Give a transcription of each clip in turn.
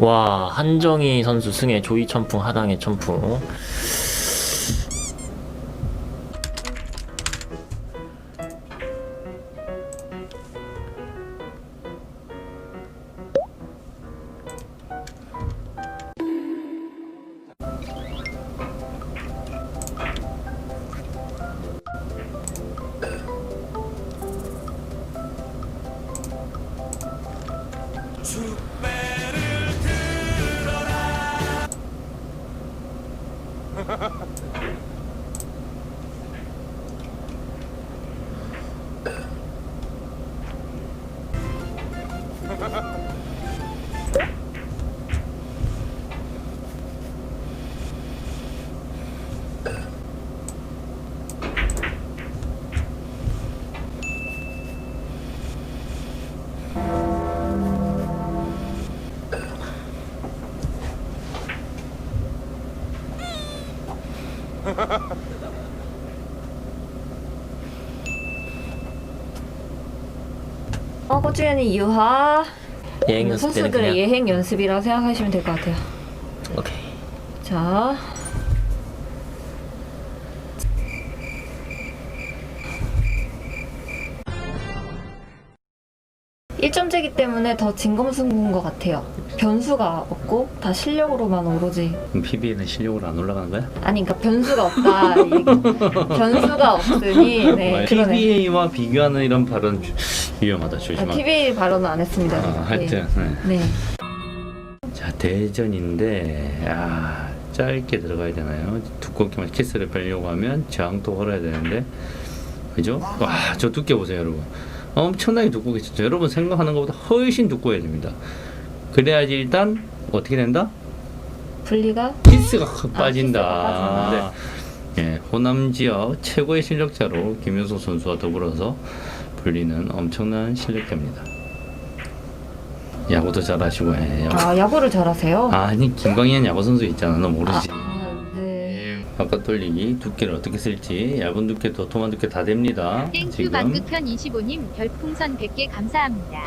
와 한정희 선수 승에 조이 천풍 하당의 천풍. 어, 호주연이 유하 예행 연습 선수들의 예행 연습이라고 생각하시면 될 것 같아요. 오케이 자. 일점제기 때문에 더 진검승부인 것 같아요. 변수가 없고 다 실력으로만 오로지. 그럼 PBA는 실력으로 안 올라가는 거야? 아니 그러니까 변수가 없다. 이 얘기. 변수가 없으니 네, 그러네. PBA와 비교하는 이런 발언 주- 위험하다 아, 조심하. PBA 발언은 안 했습니다. 아, 하여튼 네. 네. 자 대전인데 아 짧게 들어가야 되나요? 두껍게만 키스를 빼려고 하면 저항도 걸어야 되는데 그죠? 와 저 두께 보세요 여러분 엄청나게 두껍게 쳤죠 여러분 생각하는 것보다 훨씬 두꺼워야 됩니다 그래야지 일단 어떻게 된다? 분리가 키스가 확 아, 빠진다 키스가 네. 예, 호남 지역 최고의 실력자로 김효소 선수와 더불어서 불리는 엄청난 실력자입니다 야구도 잘하시고 예. 아 야구를 잘하세요. 아니 김광현 야구 선수 있잖아 너 모르지 아, 네. 바깥 돌리기 두께를 어떻게 쓸지 얇은 두께 도톰한 두께 다 됩니다 땡큐 지금 방극현 25님 별풍선 100개 감사합니다.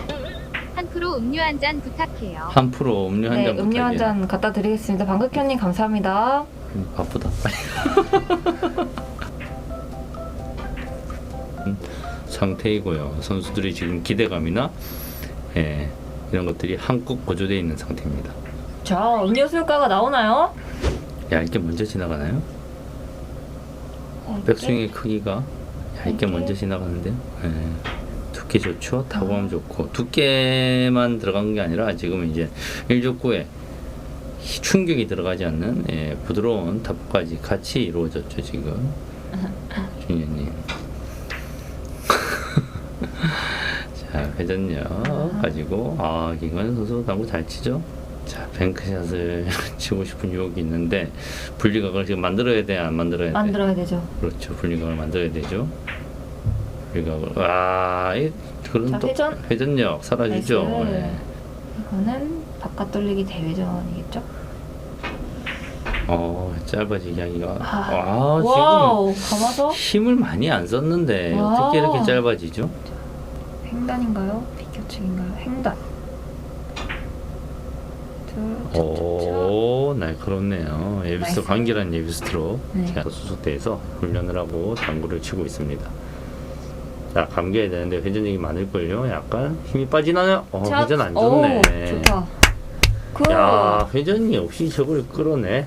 한 프로 음료 한 잔 부탁해요. 한 프로 음료 한 네, 잔 음료 한 부탁해 잔 갖다 드리겠습니다. 방극현님 감사합니다. 음, 바쁘다 음, 상태이고요 선수들이 지금 기대감이나 예, 이런 것들이 한껏 고조되어 있는 상태입니다 자, 음료 수 효과가 나오나요? 얇게 먼저 지나가나요? 백스윙의 크기가 얇게 먼저 지나가는데요. 예. 두께 좋죠. 타구감 좋고 두께만 들어간 게 아니라 지금 이제 1족구에 충격이 들어가지 않는 예, 부드러운 탑까지 같이 이루어졌죠 지금 준현님. 자 회전력 가지고 아 김관현 선수 당구 잘 치죠. 자 뱅크샷을 치고 싶은 유혹이 있는데 분리각을 지금 만들어야 돼 안 만들어야 돼? 만들어야 되죠. 그렇죠. 분리각을 만들어야 되죠. 분리각을 아, 이 그런 자, 또 회전. 회전력 사라지죠. 나이스. 네. 이거는 바깥 돌리기 대회전이겠죠? 어 짧아지게 하기가 아, 아, 와우, 감아서 지금 힘을 많이 안 썼는데 와. 어떻게 이렇게 짧아지죠? 횡단인가요? 비켜치기인가요? 횡단. 둘, 오 날카롭네요. 예비스 나이스. 관계란 예비스트로 네. 제가 수속대에서 훈련을 하고 당구를 치고 있습니다. 자 감겨야 되는데 회전력이 많을걸요. 약간 힘이 빠지나요? 어, 자, 회전 안 오, 좋네. 좋다. 그야 회전이 없이 저걸 끌어내.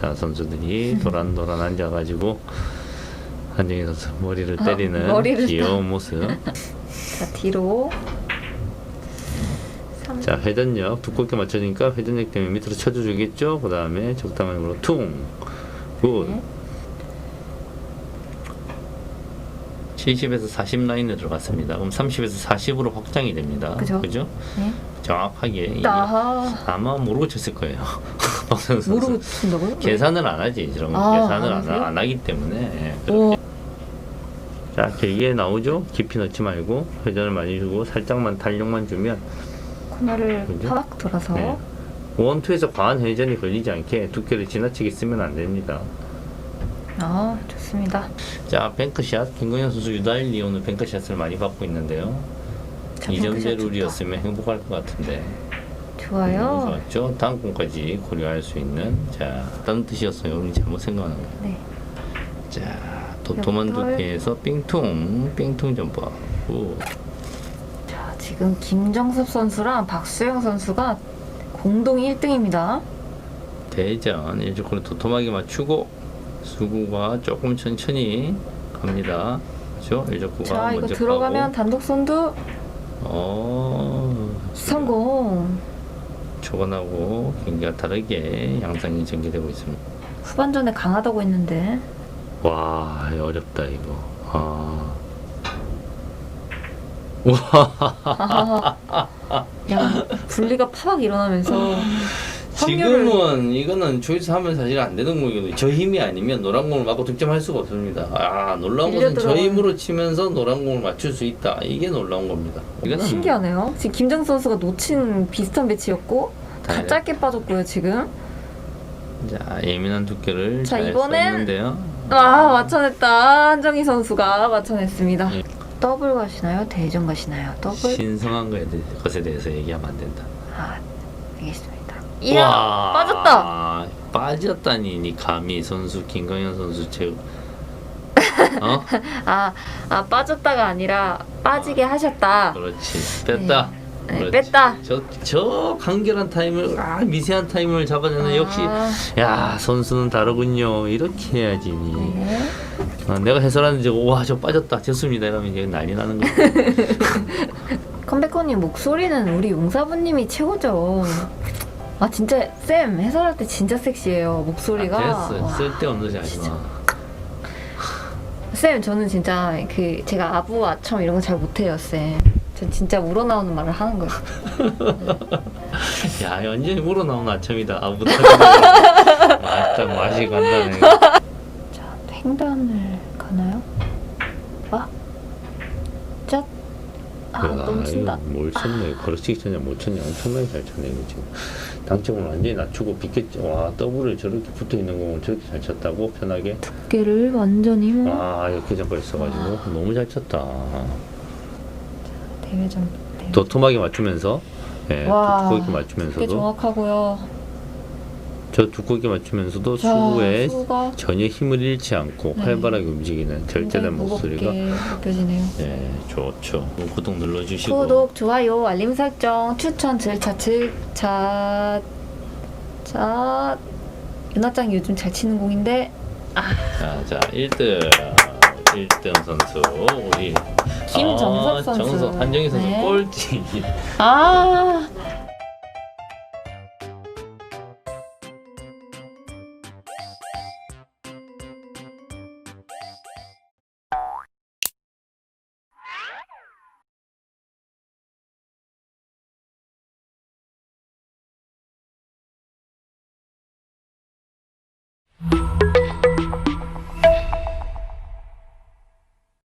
자 선수들이 도란도란 앉아가지고 한정희 선수 머리를 아, 때리는 머리를 귀여운 모습. 자, 뒤로. 삼- 자 회전력 두껍게 맞춰주니까 회전력 때문에 밑으로 쳐주겠죠. 그 다음에 적당한 힘으로 퉁. 굿. 네. 70에서 40 라인에 들어갔습니다. 그럼 30에서 40으로 확장이 됩니다. 그죠? 그죠? 네. 정확하게 아마 모르고 쳤을 거예요. 모르고 친다고요? 계산을 안 하지 이런 거 아, 계산을 안 안, 하기 때문에 예, 오, 자 길게 나오죠 깊이 넣지 말고 회전을 많이 주고 살짝만 탄력만 주면 코너를 그죠? 파박 돌아서. 네. 원투에서 과한 회전이 걸리지 않게 두께를 지나치게 쓰면 안 됩니다 아, 좋습니다. 자 뱅크샷 김건현 선수 유다일 리 오늘 뱅크샷을 많이 받고 있는데요 자, 2점제 뱅크샷 룰이었으면 행복할 것 같은데 좋아요. 너무 좋았죠. 다음 공까지 고려할 수 있는 자 다른 뜻이었어요. 우리 잘못 생각하는 거. 네. 자 도톰한 옆돌. 두께에서 삥통 삥통 점퍼. 오. 자, 지금 김정섭 선수랑 박수영 선수가 공동 1등입니다. 대전 일주코를 도톰하게 맞추고 수구가 조금 천천히 갑니다. 그렇죠? 일주코가 자, 이거 먼저 들어가면 가고. 단독 선두 어. 성공. 초반하고 경기가 다르게 양상이 전개되고 있습니다. 후반전에 강하다고 했는데 와 어렵다 이거. 아. 와 야 분리가 파박 일어나면서 확률을- 지금은 이거는 조이스 하면 사실 안 되는 공이거든요. 저 힘이 아니면 노란 공을 맞고 득점할 수가 없습니다. 아 놀라운 것은 저 밀려들어가는- 힘으로 치면서 노란 공을 맞출 수 있다. 이게 놀라운 겁니다. 이거는 신기하네요. 지금 김정 선수가 놓친 비슷한 배치였고 다 네. 짧게 빠졌고요 지금. 자 예민한 두께를 자, 잘 이번엔- 썼는데요. 아 맞춰냈다 한정희 선수가 맞춰냈습니다. 예. 더블 가시나요? 대전 가시나요? 더블? 신성한 거에 대- 것에 대해서 얘기하면 안 된다. 아 알겠습니다. 이야 빠졌다. 빠졌다니 니 감히 선수 김광현 선수 제 어? 아, 아 빠졌다가 아니라 빠지게 하셨다. 그렇지 뺐다. 네, 그렇지. 뺐다. 저, 저 간결한 타임을 아 미세한 타임을 잡아내는 역시 아, 야 선수는 다르군요 이렇게 해야지 니. 네. 어, 내가 해설하는 적 와저 빠졌다 졌습니다 이러면 이제 난리 나는 거야 컴백커님 목소리는 우리 용사부님이 최고죠. 아 진짜 쌤 해설할 때 진짜 섹시해요 목소리가. 아, 됐어 와. 쓸데없는 소리 하지 마 쌤 저는 진짜 그 제가 아부 아첨 이런 거 잘 못해요 쌤. 전 진짜 우러나오는 말을 하는 거예요. 야, 완전히 우러나온 아첨이다. 아, 못하겠네. 맞다, 맛이 간다네. 자 횡단을 가나요? 아, 짠. 아 너무 친다. 뭘 쳤네. 걸어치기 쳤냐, 못 쳤냐. 엄청나게 잘 쳤네, 이거 지금. 당점을 완전히 낮추고 비켰죠. 와, 더블을 저렇게 붙어 있는 공을 저렇게 잘 쳤다고, 편하게. 두께를 완전히 뭐 아, 이렇게 잡고 있어가지고. 너무 잘 쳤다. 대회전. 대회. 도톰하게 맞추면서. 예, 와, 두께 맞추면서도. 정확하고요. 저 두껍게 맞추면서도 자, 수구에 수가 전혀 힘을 잃지 않고 네. 활발하게 움직이는 절제된 목소리가. 느껴지네요. 네, 좋죠. 구독 눌러주시고. 구독, 좋아요, 알림 설정, 추천, 절차, 즐차, 자, 윤아짱 요즘 잘 치는 공인데 자, 자, 1등. 1등 선수 우리 김정석 아, 선수. 정석 한정희 선수 네. 꼴찌. 아